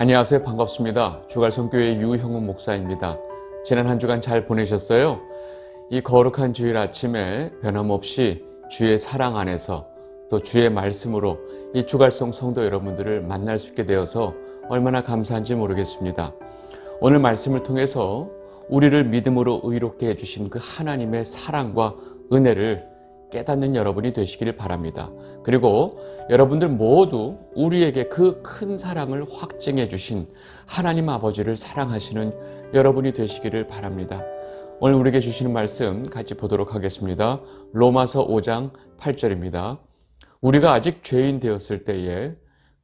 안녕하세요. 반갑습니다. 주갈성교회 유형훈 목사입니다. 지난 한 주간 잘 보내셨어요? 이 거룩한 주일 아침에 변함없이 주의 사랑 안에서 또 주의 말씀으로 이 주갈성 성도 여러분들을 만날 수 있게 되어서 얼마나 감사한지 모르겠습니다. 오늘 말씀을 통해서 우리를 믿음으로 의롭게 해주신 그 하나님의 사랑과 은혜를 깨닫는 여러분이 되시기를 바랍니다. 그리고 여러분들 모두 우리에게 그 큰 사랑을 확증해 주신 하나님 아버지를 사랑하시는 여러분이 되시기를 바랍니다. 오늘 우리에게 주시는 말씀 같이 보도록 하겠습니다. 로마서 5장 8절입니다. 우리가 아직 죄인 되었을 때에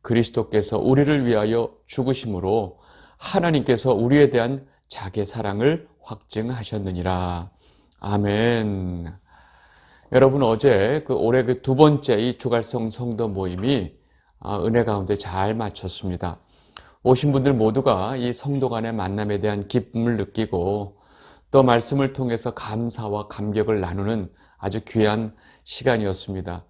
그리스도께서 우리를 위하여 죽으심으로 하나님께서 우리에 대한 자기 사랑을 확증하셨느니라. 아멘. 여러분 어제 그 올해 그 두 번째 이 주갈성 성도 모임이 아, 은혜 가운데 잘 마쳤습니다. 오신 분들 모두가 이 성도 간의 만남에 대한 기쁨을 느끼고 또 말씀을 통해서 감사와 감격을 나누는 아주 귀한 시간이었습니다.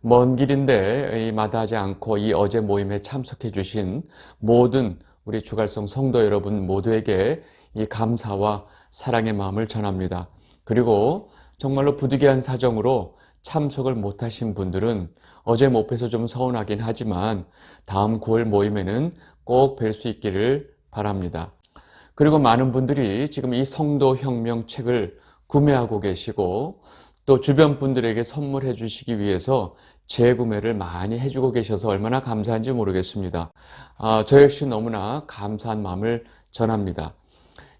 먼 길인데 마다하지 않고 이 어제 모임에 참석해 주신 모든 우리 주갈성 성도 여러분 모두에게 이 감사와 사랑의 마음을 전합니다. 그리고 정말로 부득이한 사정으로 참석을 못하신 분들은 어제 못 뵈서 좀 서운하긴 하지만 다음 9월 모임에는 꼭 뵐 수 있기를 바랍니다. 그리고 많은 분들이 지금 이 성도 혁명 책을 구매하고 계시고 또 주변 분들에게 선물해 주시기 위해서 재구매를 많이 해주고 계셔서 얼마나 감사한지 모르겠습니다. 아, 저 역시 너무나 감사한 마음을 전합니다.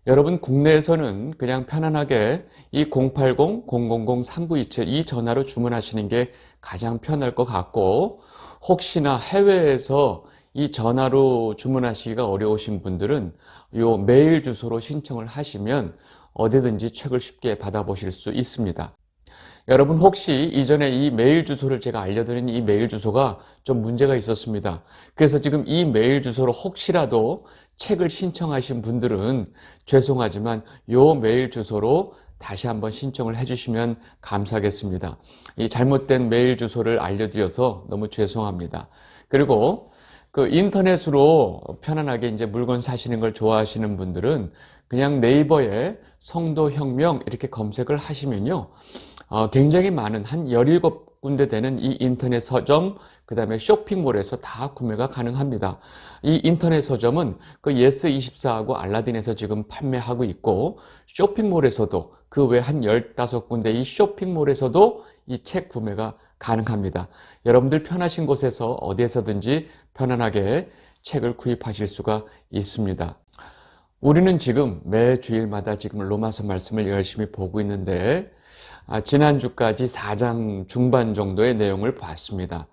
여러분 국내에서는 그냥 편안하게 이 080-000-3927 이 전화로 주문하시는 게 가장 편할 것 같고 혹시나 해외에서 이 전화로 주문하시기가 어려우신 분들은 요 메일 주소로 신청을 하시면 어디든지 책을 쉽게 받아보실 수 있습니다. 여러분 혹시 이전에 이 메일 주소를 제가 알려드린 이 메일 주소가 좀 문제가 있었습니다. 그래서 지금 이 메일 주소로 혹시라도 책을 신청하신 분들은 죄송하지만 요 메일 주소로 다시 한번 신청을 해주시면 감사하겠습니다. 이 잘못된 메일 주소를 알려드려서 너무 죄송합니다. 그리고 그 인터넷으로 편안하게 이제 물건 사시는 걸 좋아하시는 분들은 그냥 네이버에 성도혁명 이렇게 검색을 하시면요. 어, 굉장히 많은 한 17군데 되는 이 인터넷 서점, 그 다음에 쇼핑몰에서 다 구매가 가능합니다. 이 인터넷 서점은 그 예스24하고 알라딘에서 지금 판매하고 있고, 쇼핑몰에서도 그 외 한 15군데 이 쇼핑몰에서도 이 책 구매가 가능합니다. 여러분들 편하신 곳에서 어디에서든지 편안하게 책을 구입하실 수가 있습니다. 우리는 지금 매 주일마다 지금 로마서 말씀을 열심히 보고 있는데 아, 지난주까지 4장 중반 정도의 내용을 봤습니다.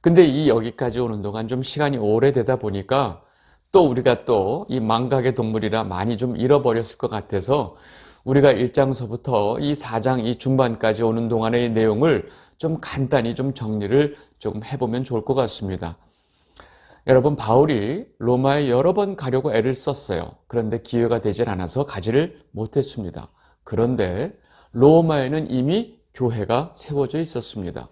근데 이 여기까지 오는 동안 좀 시간이 오래되다 보니까 또 우리가 또 이 망각의 동물이라 많이 좀 잃어버렸을 것 같아서 우리가 1장서부터 이 4장 이 중반까지 오는 동안의 내용을 좀 간단히 좀 정리를 조금 해보면 좋을 것 같습니다. 여러분 바울이 로마에 여러 번 가려고 애를 썼어요. 그런데 기회가 되질 않아서 가지를 못했습니다. 그런데 로마에는 이미 교회가 세워져 있었습니다.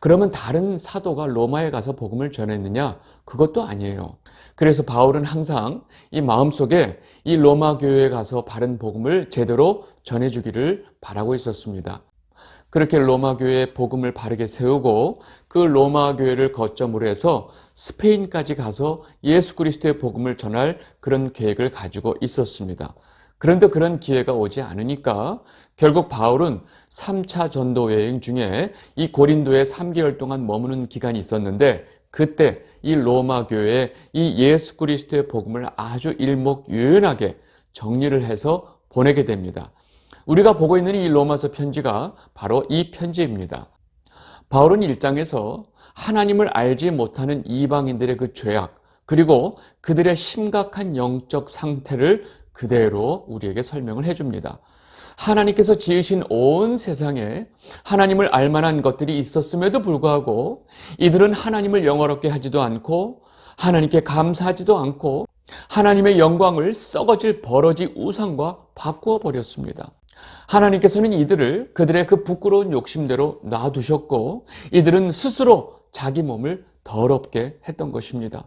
그러면 다른 사도가 로마에 가서 복음을 전했느냐? 그것도 아니에요. 그래서 바울은 항상 이 마음속에 이 로마 교회에 가서 바른 복음을 제대로 전해주기를 바라고 있었습니다. 그렇게 로마 교회의 복음을 바르게 세우고 그 로마 교회를 거점으로 해서 스페인까지 가서 예수 그리스도의 복음을 전할 그런 계획을 가지고 있었습니다. 그런데 그런 기회가 오지 않으니까 결국 바울은 3차 전도 여행 중에 이 고린도에 3개월 동안 머무는 기간이 있었는데 그때 이 로마 교회에 이 예수 그리스도의 복음을 아주 일목요연하게 정리를 해서 보내게 됩니다. 우리가 보고 있는 이 로마서 편지가 바로 이 편지입니다. 바울은 1장에서 하나님을 알지 못하는 이방인들의 그 죄악, 그리고 그들의 심각한 영적 상태를 그대로 우리에게 설명을 해줍니다. 하나님께서 지으신 온 세상에 하나님을 알만한 것들이 있었음에도 불구하고 이들은 하나님을 영어롭게 하지도 않고 하나님께 감사하지도 않고 하나님의 영광을 썩어질 버러지 우상과 바꾸어 버렸습니다. 하나님께서는 이들을 그들의 그 부끄러운 욕심대로 놔두셨고 이들은 스스로 자기 몸을 더럽게 했던 것입니다.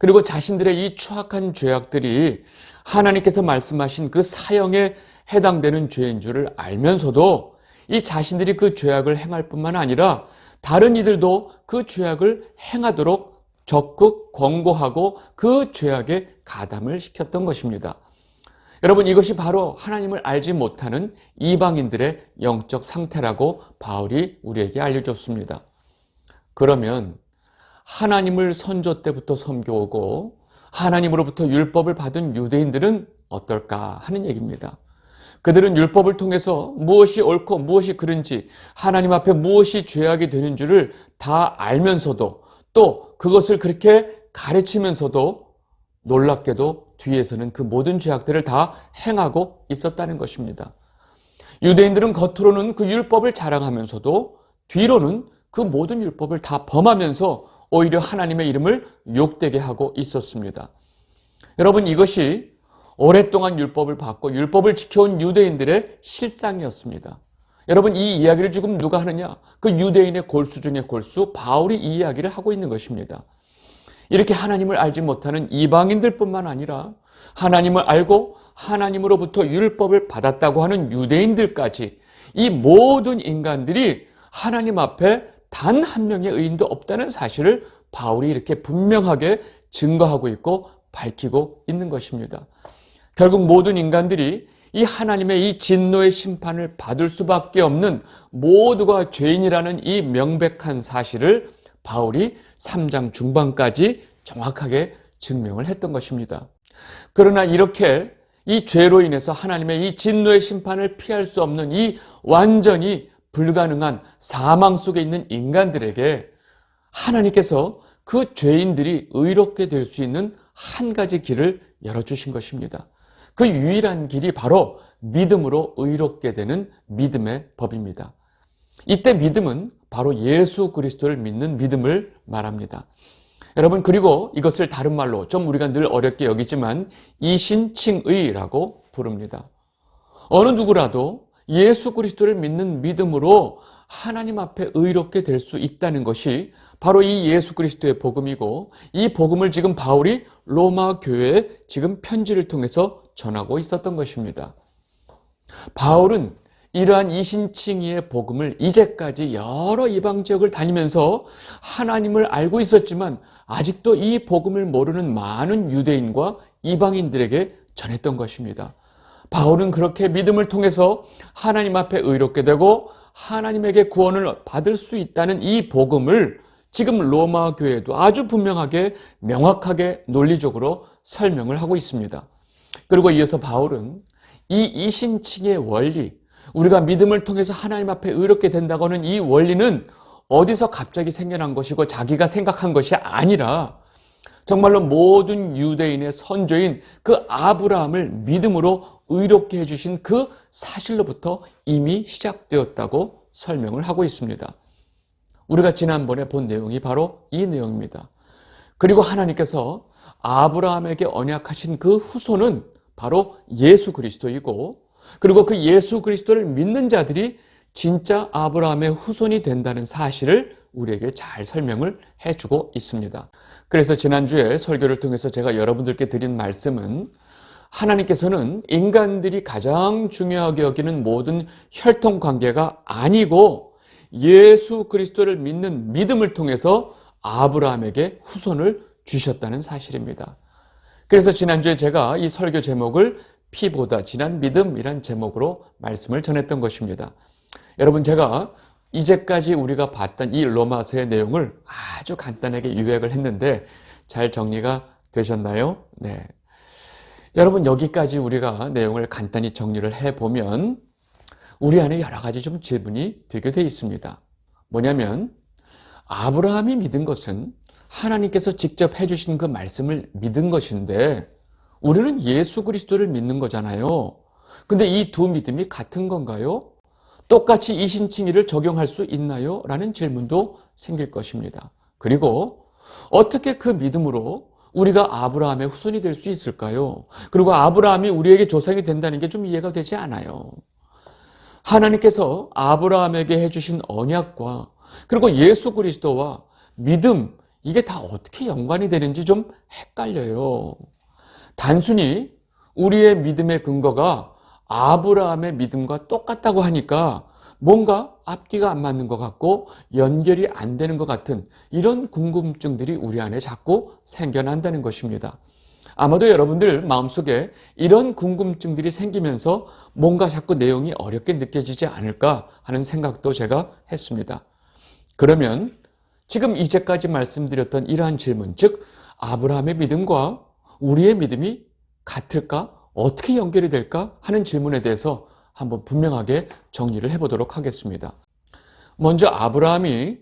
그리고 자신들의 이 추악한 죄악들이 하나님께서 말씀하신 그 사형에 해당되는 죄인 줄을 알면서도 이 자신들이 그 죄악을 행할 뿐만 아니라 다른 이들도 그 죄악을 행하도록 적극 권고하고 그 죄악에 가담을 시켰던 것입니다. 여러분 이것이 바로 하나님을 알지 못하는 이방인들의 영적 상태라고 바울이 우리에게 알려줬습니다. 그러면 하나님을 선조 때부터 섬겨오고 하나님으로부터 율법을 받은 유대인들은 어떨까 하는 얘기입니다. 그들은 율법을 통해서 무엇이 옳고 무엇이 그른지 하나님 앞에 무엇이 죄악이 되는 줄을 다 알면서도 또 그것을 그렇게 가르치면서도 놀랍게도 뒤에서는 그 모든 죄악들을 다 행하고 있었다는 것입니다. 유대인들은 겉으로는 그 율법을 자랑하면서도 뒤로는 그 모든 율법을 다 범하면서 오히려 하나님의 이름을 욕되게 하고 있었습니다. 여러분 이것이 오랫동안 율법을 받고 율법을 지켜온 유대인들의 실상이었습니다. 여러분 이 이야기를 지금 누가 하느냐? 그 유대인의 골수 중의 골수 바울이 이 이야기를 하고 있는 것입니다. 이렇게 하나님을 알지 못하는 이방인들뿐만 아니라 하나님을 알고 하나님으로부터 율법을 받았다고 하는 유대인들까지 이 모든 인간들이 하나님 앞에 단 한 명의 의인도 없다는 사실을 바울이 이렇게 분명하게 증거하고 있고 밝히고 있는 것입니다. 결국 모든 인간들이 이 하나님의 이 진노의 심판을 받을 수밖에 없는 모두가 죄인이라는 이 명백한 사실을 바울이 3장 중반까지 정확하게 증명을 했던 것입니다. 그러나 이렇게 이 죄로 인해서 하나님의 이 진노의 심판을 피할 수 없는 이 완전히 불가능한 사망 속에 있는 인간들에게 하나님께서 그 죄인들이 의롭게 될 수 있는 한 가지 길을 열어주신 것입니다. 그 유일한 길이 바로 믿음으로 의롭게 되는 믿음의 법입니다. 이때 믿음은 바로 예수 그리스도를 믿는 믿음을 말합니다. 여러분 그리고 이것을 다른 말로 좀 우리가 늘 어렵게 여기지만 이신칭의라고 부릅니다. 어느 누구라도 예수 그리스도를 믿는 믿음으로 하나님 앞에 의롭게 될 수 있다는 것이 바로 이 예수 그리스도의 복음이고 이 복음을 지금 바울이 로마 교회에 지금 편지를 통해서 전하고 있었던 것입니다. 바울은 이러한 이신칭의의 복음을 이제까지 여러 이방 지역을 다니면서 하나님을 알고 있었지만 아직도 이 복음을 모르는 많은 유대인과 이방인들에게 전했던 것입니다. 바울은 그렇게 믿음을 통해서 하나님 앞에 의롭게 되고 하나님에게 구원을 받을 수 있다는 이 복음을 지금 로마 교회도 아주 분명하게 명확하게 논리적으로 설명을 하고 있습니다. 그리고 이어서 바울은 이 이신칭의 원리, 우리가 믿음을 통해서 하나님 앞에 의롭게 된다고 하는 이 원리는 어디서 갑자기 생겨난 것이고 자기가 생각한 것이 아니라 정말로 모든 유대인의 선조인 그 아브라함을 믿음으로 의롭게 해주신 그 사실로부터 이미 시작되었다고 설명을 하고 있습니다. 우리가 지난번에 본 내용이 바로 이 내용입니다. 그리고 하나님께서 아브라함에게 언약하신 그 후손은 바로 예수 그리스도이고 그리고 그 예수 그리스도를 믿는 자들이 진짜 아브라함의 후손이 된다는 사실을 우리에게 잘 설명을 해주고 있습니다. 그래서 지난주에 설교를 통해서 제가 여러분들께 드린 말씀은 하나님께서는 인간들이 가장 중요하게 여기는 모든 혈통 관계가 아니고 예수 그리스도를 믿는 믿음을 통해서 아브라함에게 후손을 주셨다는 사실입니다. 그래서 지난주에 제가 이 설교 제목을 피보다 진한 믿음이란 제목으로 말씀을 전했던 것입니다. 여러분 제가 이제까지 우리가 봤던 이 로마서의 내용을 아주 간단하게 요약을 했는데 잘 정리가 되셨나요? 네. 여러분 여기까지 우리가 내용을 간단히 정리를 해보면 우리 안에 여러 가지 좀 질문이 들게 되어 있습니다. 뭐냐면 아브라함이 믿은 것은 하나님께서 직접 해주신 그 말씀을 믿은 것인데 우리는 예수 그리스도를 믿는 거잖아요. 근데 이 두 믿음이 같은 건가요? 똑같이 이신칭의를 적용할 수 있나요? 라는 질문도 생길 것입니다. 그리고 어떻게 그 믿음으로 우리가 아브라함의 후손이 될 수 있을까요? 그리고 아브라함이 우리에게 조상이 된다는 게 좀 이해가 되지 않아요. 하나님께서 아브라함에게 해주신 언약과 그리고 예수 그리스도와 믿음 이게 다 어떻게 연관이 되는지 좀 헷갈려요. 단순히 우리의 믿음의 근거가 아브라함의 믿음과 똑같다고 하니까 뭔가 앞뒤가 안 맞는 것 같고 연결이 안 되는 것 같은 이런 궁금증들이 우리 안에 자꾸 생겨난다는 것입니다. 아마도 여러분들 마음속에 이런 궁금증들이 생기면서 뭔가 자꾸 내용이 어렵게 느껴지지 않을까 하는 생각도 제가 했습니다. 그러면 지금 이제까지 말씀드렸던 이러한 질문, 즉, 아브라함의 믿음과 우리의 믿음이 같을까? 어떻게 연결이 될까? 하는 질문에 대해서 한번 분명하게 정리를 해보도록 하겠습니다. 먼저 아브라함이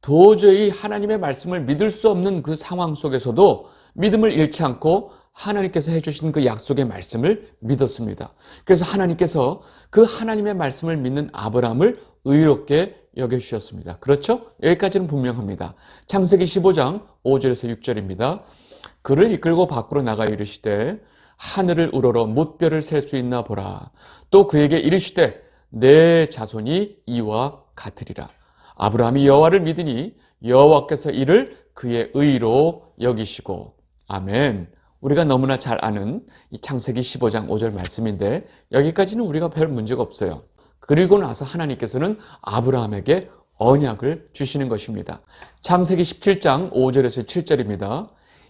도저히 하나님의 말씀을 믿을 수 없는 그 상황 속에서도 믿음을 잃지 않고 하나님께서 해주신 그 약속의 말씀을 믿었습니다. 그래서 하나님께서 그 하나님의 말씀을 믿는 아브라함을 의롭게 여겨주셨습니다. 그렇죠? 여기까지는 분명합니다. 창세기 15장 5절에서 6절입니다. 그를 이끌고 밖으로 나가 이르시되 하늘을 우러러 못별을 셀수 있나 보라. 또 그에게 이르시되 내 자손이 이와 같으리라. 아브라함이 여호와를 믿으니 여호와께서 이를 그의 의로 여기시고 아멘. 우리가 너무나 잘 아는 이 창세기 15장 5절 말씀인데 여기까지는 우리가 별 문제가 없어요. 그리고 나서 하나님께서는 아브라함에게 언약을 주시는 것입니다. 창세기 17장 5절에서 7절입니다.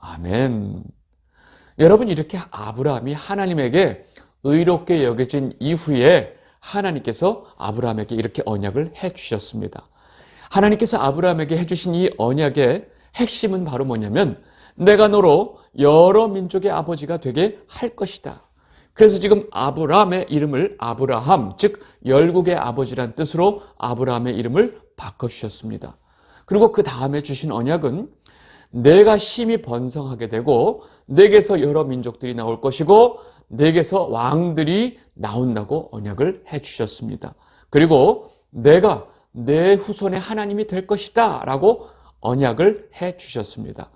아멘. 여러분 이렇게 아브라함이 하나님에게 의롭게 여겨진 이후에 하나님께서 아브라함에게 이렇게 언약을 해 주셨습니다. 하나님께서 아브라함에게 해 주신 이 언약의 핵심은 바로 뭐냐면 내가 너로 여러 민족의 아버지가 되게 할 것이다. 그래서 지금 아브라함의 이름을 아브라함, 즉 열국의 아버지란 뜻으로 아브라함의 이름을 바꿔 주셨습니다. 그리고 그 다음에 주신 언약은 내가 심히 번성하게 되고 내게서 여러 민족들이 나올 것이고 내게서 왕들이 나온다고 언약을 해주셨습니다. 그리고 내가 내 후손의 하나님이 될 것이다 라고 언약을 해 주셨습니다.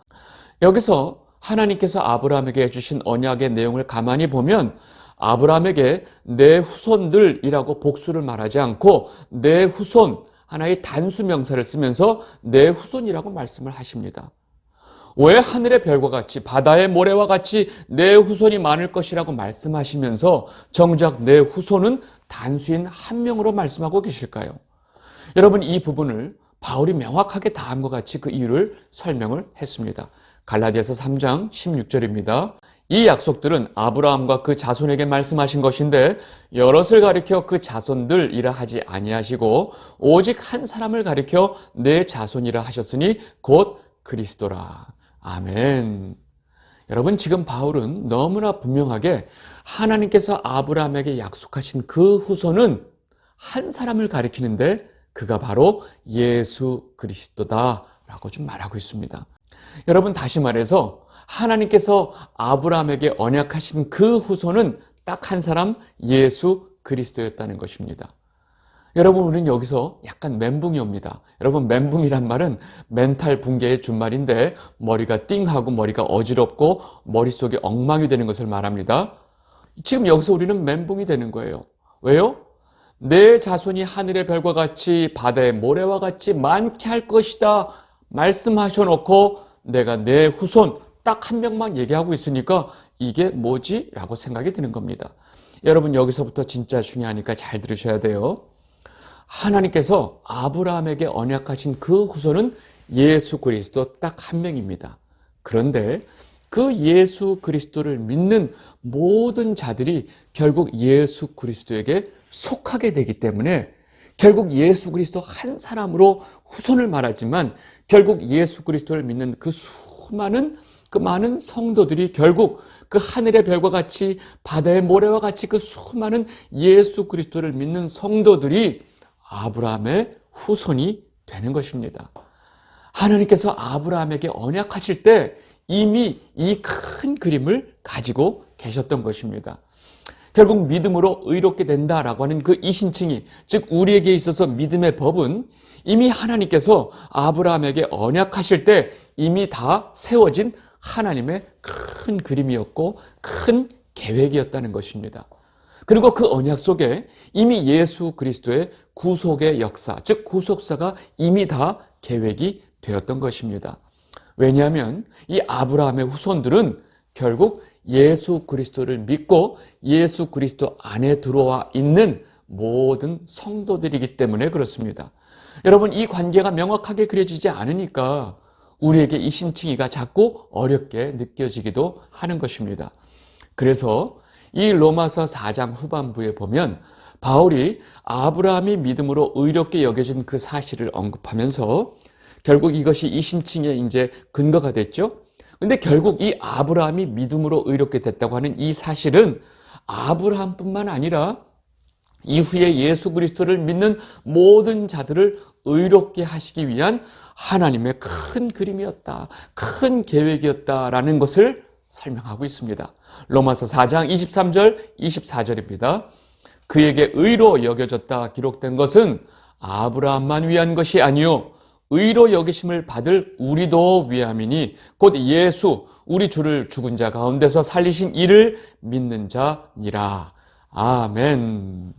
여기서 하나님께서 아브라함에게 해주신 언약의 내용을 가만히 보면 아브라함에게 내 후손들이라고 복수를 말하지 않고 내 후손 하나의 단수 명사를 쓰면서 내 후손이라고 말씀을 하십니다. 왜 하늘의 별과 같이 바다의 모래와 같이 내 후손이 많을 것이라고 말씀하시면서 정작 내 후손은 단수인 한 명으로 말씀하고 계실까요? 여러분 이 부분을 바울이 명확하게 다음과 같이 그 이유를 설명을 했습니다. 갈라디아서 3장 16절입니다. 이 약속들은 아브라함과 그 자손에게 말씀하신 것인데 여럿을 가리켜 그 자손들이라 하지 아니하시고 오직 한 사람을 가리켜 내 자손이라 하셨으니 곧 그리스도라. 아멘. 여러분 지금 바울은 너무나 분명하게 하나님께서 아브라함에게 약속하신 그 후손은 한 사람을 가리키는데 그가 바로 예수 그리스도다라고 좀 말하고 있습니다. 여러분 다시 말해서 하나님께서 아브라함에게 언약하신 그 후손은 딱 한 사람 예수 그리스도였다는 것입니다. 여러분 우리는 여기서 약간 멘붕이 옵니다. 여러분 멘붕이란 말은 멘탈 붕괴의 준말인데 머리가 띵하고 머리가 어지럽고 머릿속이 엉망이 되는 것을 말합니다. 지금 여기서 우리는 멘붕이 되는 거예요. 왜요? 내 자손이 하늘의 별과 같이 바다의 모래와 같이 많게 할 것이다 말씀하셔 놓고 내가 내 후손 딱 한 명만 얘기하고 있으니까 이게 뭐지? 라고 생각이 드는 겁니다. 여러분 여기서부터 진짜 중요하니까 잘 들으셔야 돼요. 하나님께서 아브라함에게 언약하신 그 후손은 예수 그리스도 딱 한 명입니다. 그런데 그 예수 그리스도를 믿는 모든 자들이 결국 예수 그리스도에게 속하게 되기 때문에 결국 예수 그리스도 한 사람으로 후손을 말하지만 결국 예수 그리스도를 믿는 그 수많은 그 많은 성도들이 결국 그 하늘의 별과 같이 바다의 모래와 같이 그 수많은 예수 그리스도를 믿는 성도들이 아브라함의 후손이 되는 것입니다. 하나님께서 아브라함에게 언약하실 때 이미 이 큰 그림을 가지고 계셨던 것입니다. 결국 믿음으로 의롭게 된다라고 하는 그 이신칭이 즉 우리에게 있어서 믿음의 법은 이미 하나님께서 아브라함에게 언약하실 때 이미 다 세워진 하나님의 큰 그림이었고 큰 계획이었다는 것입니다. 그리고 그 언약 속에 이미 예수 그리스도의 구속의 역사, 즉 구속사가 이미 다 계획이 되었던 것입니다. 왜냐하면 이 아브라함의 후손들은 결국 예수 그리스도를 믿고 예수 그리스도 안에 들어와 있는 모든 성도들이기 때문에 그렇습니다. 여러분, 이 관계가 명확하게 그려지지 않으니까 우리에게 이 신칭이가 자꾸 어렵게 느껴지기도 하는 것입니다. 그래서 이 로마서 4장 후반부에 보면 바울이 아브라함이 믿음으로 의롭게 여겨진 그 사실을 언급하면서 결국 이것이 이 신칭의 이제 근거가 됐죠. 근데 결국 이 아브라함이 믿음으로 의롭게 됐다고 하는 이 사실은 아브라함뿐만 아니라 이후에 예수 그리스도를 믿는 모든 자들을 의롭게 하시기 위한 하나님의 큰 그림이었다. 큰 계획이었다라는 것을 설명하고 있습니다. 로마서 4장 23절, 24절입니다. 그에게 의로 여겨졌다 기록된 것은 아브라함만 위한 것이 아니요 의로 여기심을 받을 우리도 위함이니 곧 예수 우리 주를 죽은 자 가운데서 살리신 이를 믿는 자니라. 아멘.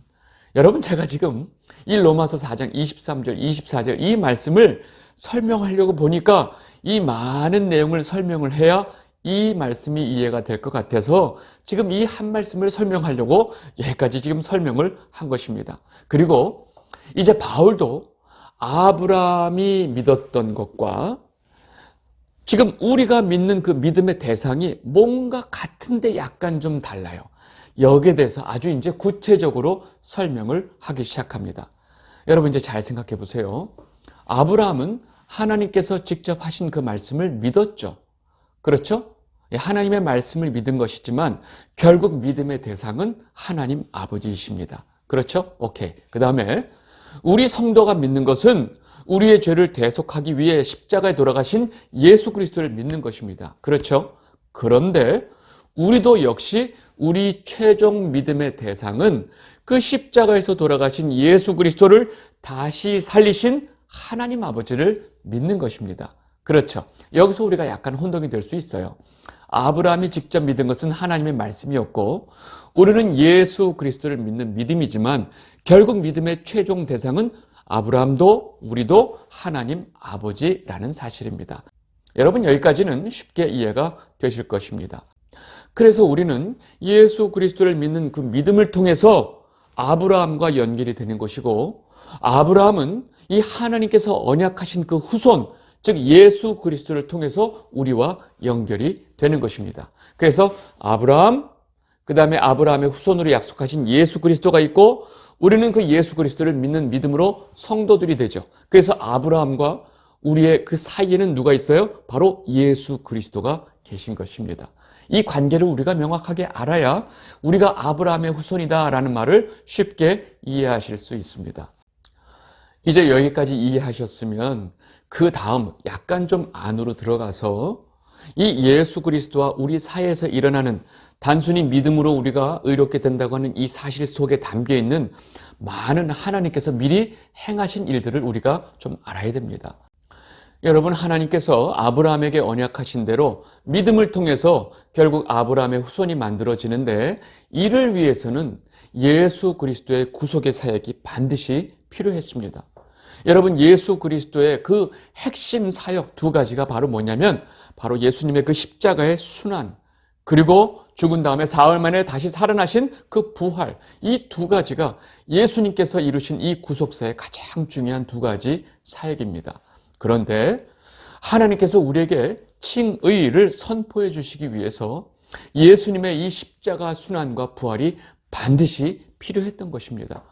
여러분 제가 지금 이 로마서 4장 23절, 24절 이 말씀을 설명하려고 보니까 이 많은 내용을 설명을 해야 이 말씀이 이해가 될 것 같아서 지금 이 한 말씀을 설명하려고 여기까지 지금 설명을 한 것입니다. 그리고 이제 바울도 아브라함이 믿었던 것과 지금 우리가 믿는 그 믿음의 대상이 뭔가 같은데 약간 좀 달라요. 여기에 대해서 아주 이제 구체적으로 설명을 하기 시작합니다. 여러분 이제 잘 생각해 보세요. 아브라함은 하나님께서 직접 하신 그 말씀을 믿었죠. 그렇죠? 하나님의 말씀을 믿은 것이지만 결국 믿음의 대상은 하나님 아버지이십니다. 그렇죠? 오케이. 그 다음에 우리 성도가 믿는 것은 우리의 죄를 대속하기 위해 십자가에 돌아가신 예수 그리스도를 믿는 것입니다. 그렇죠? 그런데 우리도 역시 우리 최종 믿음의 대상은 그 십자가에서 돌아가신 예수 그리스도를 다시 살리신 하나님 아버지를 믿는 것입니다. 그렇죠. 여기서 우리가 약간 혼동이 될 수 있어요. 아브라함이 직접 믿은 것은 하나님의 말씀이었고 우리는 예수 그리스도를 믿는 믿음이지만 결국 믿음의 최종 대상은 아브라함도 우리도 하나님 아버지라는 사실입니다. 여러분 여기까지는 쉽게 이해가 되실 것입니다. 그래서 우리는 예수 그리스도를 믿는 그 믿음을 통해서 아브라함과 연결이 되는 것이고 아브라함은 이 하나님께서 언약하신 그 후손 즉 예수 그리스도를 통해서 우리와 연결이 되는 것입니다. 그래서 아브라함 그 다음에 아브라함의 후손으로 약속하신 예수 그리스도가 있고 우리는 그 예수 그리스도를 믿는 믿음으로 성도들이 되죠. 그래서 아브라함과 우리의 그 사이에는 누가 있어요? 바로 예수 그리스도가 계신 것입니다. 이 관계를 우리가 명확하게 알아야 우리가 아브라함의 후손이다라는 말을 쉽게 이해하실 수 있습니다. 이제 여기까지 이해하셨으면 그 다음 약간 좀 안으로 들어가서 이 예수 그리스도와 우리 사이에서 일어나는 단순히 믿음으로 우리가 의롭게 된다고 하는 이 사실 속에 담겨 있는 많은 하나님께서 미리 행하신 일들을 우리가 좀 알아야 됩니다. 여러분 하나님께서 아브라함에게 언약하신 대로 믿음을 통해서 결국 아브라함의 후손이 만들어지는데 이를 위해서는 예수 그리스도의 구속의 사역이 반드시 필요했습니다. 여러분 예수 그리스도의 그 핵심 사역 두 가지가 바로 뭐냐면 바로 예수님의 그 십자가의 순환 그리고 죽은 다음에 사흘 만에 다시 살아나신 그 부활 이 두 가지가 예수님께서 이루신 이 구속사의 가장 중요한 두 가지 사역입니다. 그런데 하나님께서 우리에게 칭의를 선포해 주시기 위해서 예수님의 이 십자가 순환과 부활이 반드시 필요했던 것입니다.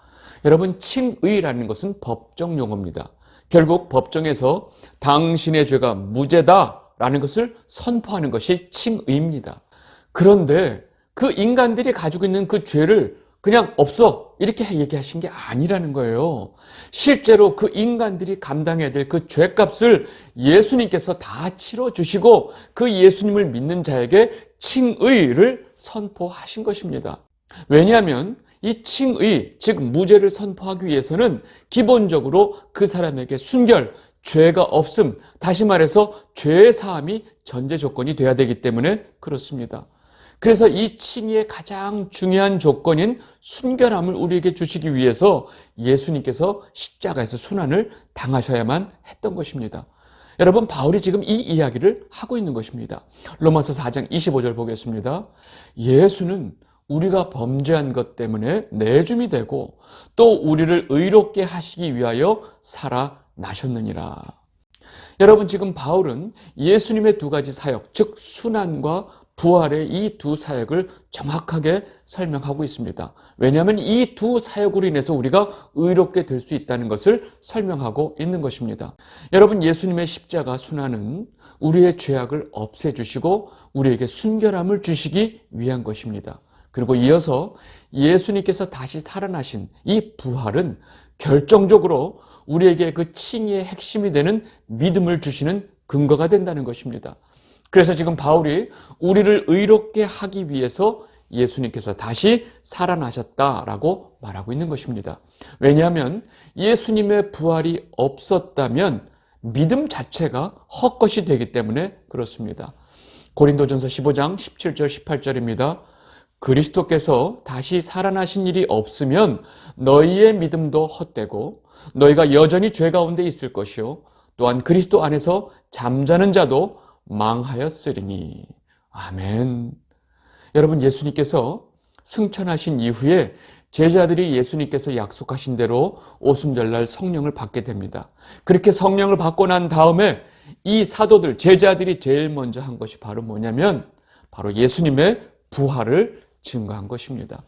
여러분, 칭의라는 것은 법정 용어입니다. 결국 법정에서 당신의 죄가 무죄다 라는 것을 선포하는 것이 칭의입니다. 그런데 그 인간들이 가지고 있는 그 죄를 그냥 없어. 이렇게 얘기하신 게 아니라는 거예요. 실제로 그 인간들이 감당해야 될 그 죄값을 예수님께서 다 치러 주시고 그 예수님을 믿는 자에게 칭의를 선포하신 것입니다. 왜냐하면 이 칭의, 즉 무죄를 선포하기 위해서는 기본적으로 그 사람에게 순결, 죄가 없음, 다시 말해서 죄의 사함이 전제 조건이 돼야 되기 때문에 그렇습니다. 그래서 이 칭의의 가장 중요한 조건인 순결함을 우리에게 주시기 위해서 예수님께서 십자가에서 순환을 당하셔야만 했던 것입니다. 여러분 바울이 지금 이 이야기를 하고 있는 것입니다. 로마서 4장 25절 보겠습니다. 예수는 우리가 범죄한 것 때문에 내줌이 되고 또 우리를 의롭게 하시기 위하여 살아 나셨느니라. 여러분 지금 바울은 예수님의 두 가지 사역, 즉 순환과 부활의 이 두 사역을 정확하게 설명하고 있습니다. 왜냐하면 이 두 사역으로 인해서 우리가 의롭게 될 수 있다는 것을 설명하고 있는 것입니다. 여러분 예수님의 십자가 순환은 우리의 죄악을 없애주시고 우리에게 순결함을 주시기 위한 것입니다. 그리고 이어서 예수님께서 다시 살아나신 이 부활은 결정적으로 우리에게 그 칭의의 핵심이 되는 믿음을 주시는 근거가 된다는 것입니다. 그래서 지금 바울이 우리를 의롭게 하기 위해서 예수님께서 다시 살아나셨다라고 말하고 있는 것입니다. 왜냐하면 예수님의 부활이 없었다면 믿음 자체가 헛것이 되기 때문에 그렇습니다. 고린도전서 15장 17절 18절입니다. 그리스도께서 다시 살아나신 일이 없으면 너희의 믿음도 헛되고 너희가 여전히 죄 가운데 있을 것이요 또한 그리스도 안에서 잠자는 자도 망하였으리니 아멘. 여러분 예수님께서 승천하신 이후에 제자들이 예수님께서 약속하신 대로 오순절날 성령을 받게 됩니다. 그렇게 성령을 받고 난 다음에 이 사도들 제자들이 제일 먼저 한 것이 바로 뭐냐면 바로 예수님의 부활을 증거한 것입니다.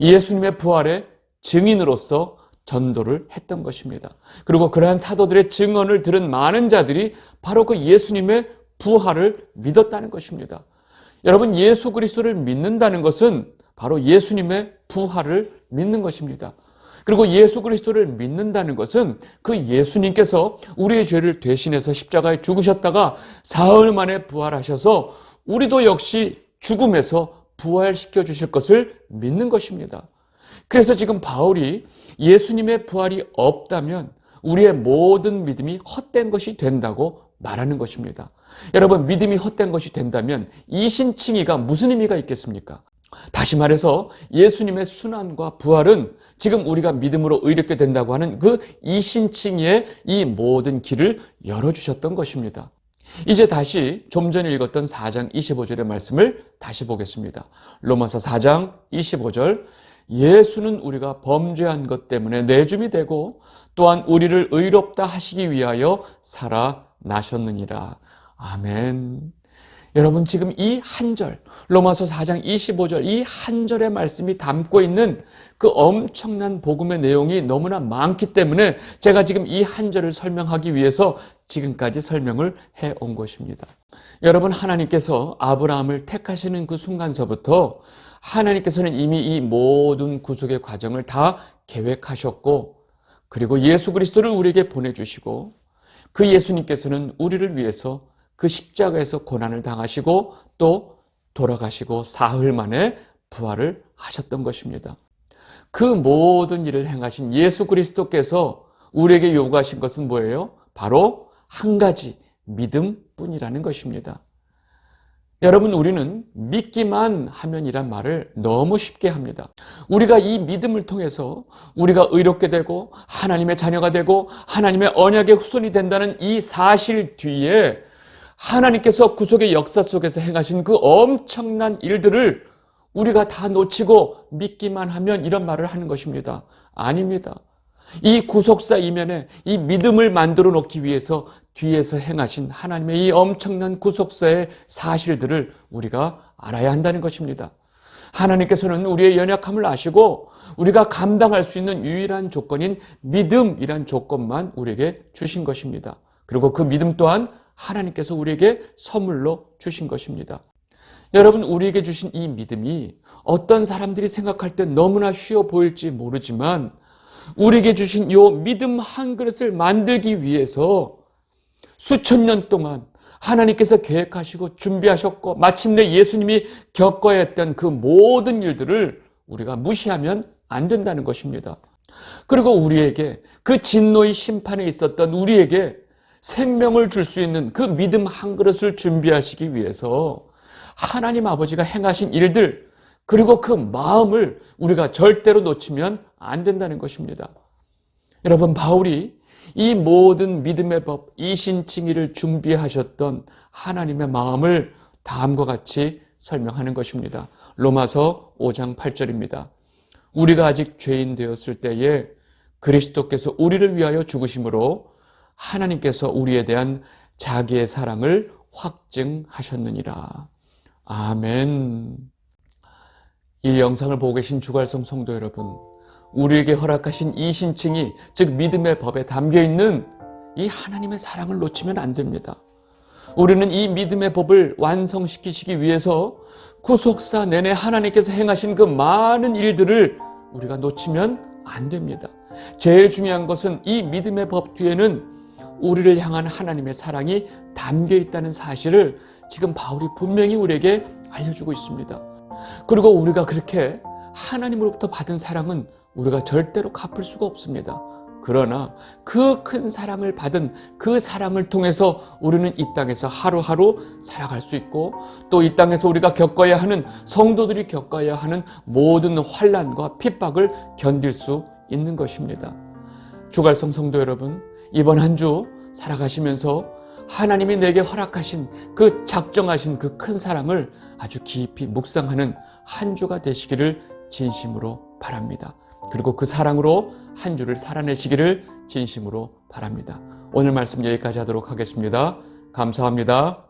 예수님의 부활의 증인으로서 전도를 했던 것입니다. 그리고 그러한 사도들의 증언을 들은 많은 자들이 바로 그 예수님의 부활을 믿었다는 것입니다. 여러분 예수 그리스도를 믿는다는 것은 바로 예수님의 부활을 믿는 것입니다. 그리고 예수 그리스도를 믿는다는 것은 그 예수님께서 우리의 죄를 대신해서 십자가에 죽으셨다가 사흘 만에 부활하셔서 우리도 역시 죽음에서 부활시켜 주실 것을 믿는 것입니다. 그래서 지금 바울이 예수님의 부활이 없다면 우리의 모든 믿음이 헛된 것이 된다고 말하는 것입니다. 여러분, 믿음이 헛된 것이 된다면 이 신칭의가 무슨 의미가 있겠습니까? 다시 말해서 예수님의 순환과 부활은 지금 우리가 믿음으로 의롭게 된다고 하는 그 이신칭의 이 모든 길을 열어주셨던 것입니다. 이제 다시 좀 전에 읽었던 4장 25절의 말씀을 다시 보겠습니다. 로마서 4장 25절 예수는 우리가 범죄한 것 때문에 내줌이 되고 또한 우리를 의롭다 하시기 위하여 살아나셨느니라. 아멘. 여러분 지금 이 한 절, 로마서 4장 25절 이 한 절의 말씀이 담고 있는 그 엄청난 복음의 내용이 너무나 많기 때문에 제가 지금 이 한 절을 설명하기 위해서 지금까지 설명을 해 온 것입니다. 여러분 하나님께서 아브라함을 택하시는 그 순간서부터 하나님께서는 이미 이 모든 구속의 과정을 다 계획하셨고 그리고 예수 그리스도를 우리에게 보내주시고 그 예수님께서는 우리를 위해서 그 십자가에서 고난을 당하시고 또 돌아가시고 사흘 만에 부활을 하셨던 것입니다. 그 모든 일을 행하신 예수 그리스도께서 우리에게 요구하신 것은 뭐예요? 바로 한 가지 믿음뿐이라는 것입니다. 여러분, 우리는 믿기만 하면이란 말을 너무 쉽게 합니다. 우리가 이 믿음을 통해서 우리가 의롭게 되고 하나님의 자녀가 되고 하나님의 언약의 후손이 된다는 이 사실 뒤에 하나님께서 구속의 역사 속에서 행하신 그 엄청난 일들을 우리가 다 놓치고 믿기만 하면 이런 말을 하는 것입니다. 아닙니다. 이 구속사 이면에 이 믿음을 만들어 놓기 위해서 뒤에서 행하신 하나님의 이 엄청난 구속사의 사실들을 우리가 알아야 한다는 것입니다. 하나님께서는 우리의 연약함을 아시고 우리가 감당할 수 있는 유일한 조건인 믿음이란 조건만 우리에게 주신 것입니다. 그리고 그 믿음 또한 하나님께서 우리에게 선물로 주신 것입니다. 여러분, 우리에게 주신 이 믿음이 어떤 사람들이 생각할 때 너무나 쉬워 보일지 모르지만 우리에게 주신 이 믿음 한 그릇을 만들기 위해서 수천 년 동안 하나님께서 계획하시고 준비하셨고 마침내 예수님이 겪어야 했던 그 모든 일들을 우리가 무시하면 안 된다는 것입니다. 그리고 우리에게 그 진노의 심판에 있었던 우리에게 생명을 줄 수 있는 그 믿음 한 그릇을 준비하시기 위해서 하나님 아버지가 행하신 일들 그리고 그 마음을 우리가 절대로 놓치면 안 된다는 것입니다. 여러분 바울이 이 모든 믿음의 법 이 신칭의를 준비하셨던 하나님의 마음을 다음과 같이 설명하는 것입니다. 로마서 5장 8절입니다. 우리가 아직 죄인 되었을 때에 그리스도께서 우리를 위하여 죽으심으로 하나님께서 우리에 대한 자기의 사랑을 확증하셨느니라. 아멘. 이 영상을 보고 계신 주갈성 성도 여러분, 우리에게 허락하신 이 신칭이 즉 믿음의 법에 담겨 있는 이 하나님의 사랑을 놓치면 안 됩니다. 우리는 이 믿음의 법을 완성시키시기 위해서 구속사 내내 하나님께서 행하신 그 많은 일들을 우리가 놓치면 안 됩니다. 제일 중요한 것은 이 믿음의 법 뒤에는 우리를 향한 하나님의 사랑이 담겨 있다는 사실을 지금 바울이 분명히 우리에게 알려주고 있습니다. 그리고 우리가 그렇게 하나님으로부터 받은 사랑은 우리가 절대로 갚을 수가 없습니다. 그러나 그 큰 사랑을 받은 그 사랑을 통해서 우리는 이 땅에서 하루하루 살아갈 수 있고 또 이 땅에서 우리가 겪어야 하는 성도들이 겪어야 하는 모든 환란과 핍박을 견딜 수 있는 것입니다. 주갈성 성도 여러분, 이번 한 주 살아가시면서 하나님이 내게 허락하신 그 작정하신 그 큰 사랑을 아주 깊이 묵상하는 한 주가 되시기를 진심으로 바랍니다. 그리고 그 사랑으로 한 주를 살아내시기를 진심으로 바랍니다. 오늘 말씀 여기까지 하도록 하겠습니다. 감사합니다.